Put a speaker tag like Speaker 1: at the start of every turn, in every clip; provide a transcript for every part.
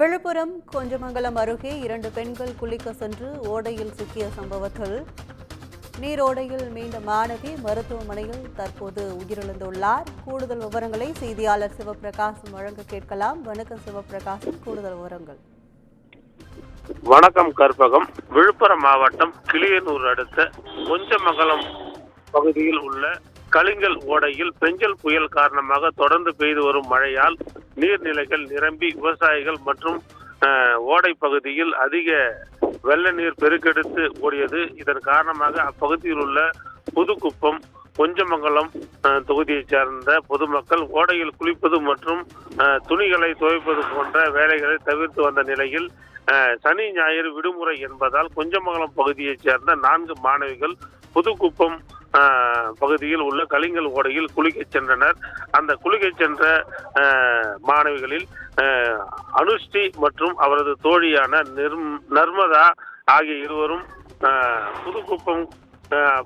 Speaker 1: விழுப்புரம் கொஞ்சமங்கலம் அருகே இரண்டு பெண்கள் குளிக்க சென்று ஓடையில் சிக்கிய சம்பவத்தில் நீரோடையில் மீண்ட மாணவி மருத்துவமனையில் தற்போது உயிரிழந்துள்ளார். கூடுதல் விவரங்களை செய்தியாளர் சிவபிரகாசம் வழங்க கேட்கலாம். வணக்கம் சிவபிரகாசம் கூடுதல் விவரங்கள்.
Speaker 2: வணக்கம் கற்பகம். விழுப்புரம் மாவட்டம் கிளியனூர் அடுத்த கொஞ்சமங்கலம் பகுதியில் உள்ள கலிங்கல் ஓடையில் பெஞ்சல் புயல் காரணமாக தொடர்ந்து பெய்து வரும் மழையால் நீர்நிலைகள் நிரம்பி விவசாயிகள் மற்றும் அஹ், ஓடை பகுதியில் அதிக வெள்ள நீர் பெருக்கெடுத்து ஓடியது. இதன் காரணமாக அப்பகுதியில் உள்ள புதுக்குப்பம் கொஞ்சமங்கலம் தொகுதியைச் சேர்ந்த பொதுமக்கள் ஓடையில் குளிப்பது மற்றும் துணிகளை துவைப்பது போன்ற வேலைகளை தவிர்த்து வந்த நிலையில் சனி ஞாயிறு விடுமுறை என்பதால் கொஞ்சமங்கலம் பகுதியைச் சேர்ந்த நான்கு மாணவிகள் புதுக்குப்பம் பகுதியில் உள்ள கலிங்கல் ஓடையில் குளிக்கச் சென்றனர். அந்த குளிக்கச் சென்ற மாணவிகளில் அனுஷ்டி மற்றும் அவரது தோழியான நிர்மதா நர்மதா ஆகிய இருவரும் புதுக்குப்பம்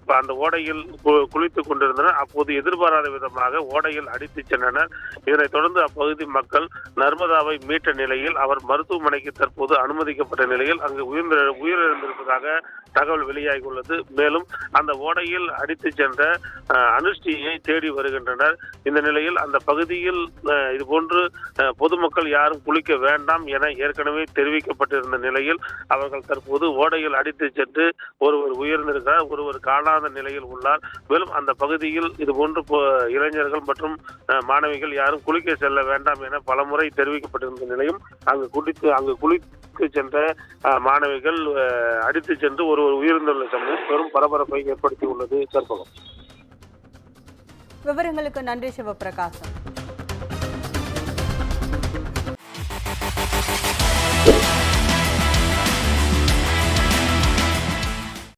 Speaker 2: அந்த ஓடையில் கு- குளித்துக் கொண்டிருந்தனர். அப்போது எதிர்பாராத விதமாக ஓடையில் அடித்துச் சென்றனர். இதனைத் தொடர்ந்து அப்பகுதி மக்கள் நர்மதாவை மீட்ட நிலையில் அவர் மருத்துவமனைக்கு தற்போது அனுமதிக்கப்பட்ட நிலையில் அங்கு உயிர்ந்த உயிரிழந்திருப்பதாக தகவல் வெளியாகியுள்ளது. மேலும் அந்த ஓடையில் அடித்துச் சென்ற அனுஷ்டியை தேடி வருகின்றனர். இந்த நிலையில் அந்த பகுதியில் இதுபோன்று பொதுமக்கள் யாரும் குளிக்க வேண்டாம் என ஏற்கனவே தெரிவிக்கப்பட்டிருந்த நிலையில் அவர்கள் தற்போது ஓடையில் அடித்துச் சென்று ஒருவர் உயர்ந்திருக்கிறார் ஒருவர் காணாத நிலையில் உள்ளார். மேலும் அந்த பகுதியில் இதுபோன்று இளைஞர்கள் மற்றும் மாணவிகள் யாரும் குளிக்க செல்ல வேண்டாம் என பலமுறை தெரிவிக்கப்பட்டிருந்த நிலையும் அங்கு குடித்து அங்கு குளித்து சென்ற மாணவிகள் அடித்து சென்று ஒருவர் உயிர்ந்துள்ள சம்பவம் பெரும் பரபரப்பை ஏற்படுத்தியுள்ளது கற்பகம்
Speaker 1: விவரங்களுக்கு நன்றி சிவபிரகாசம்.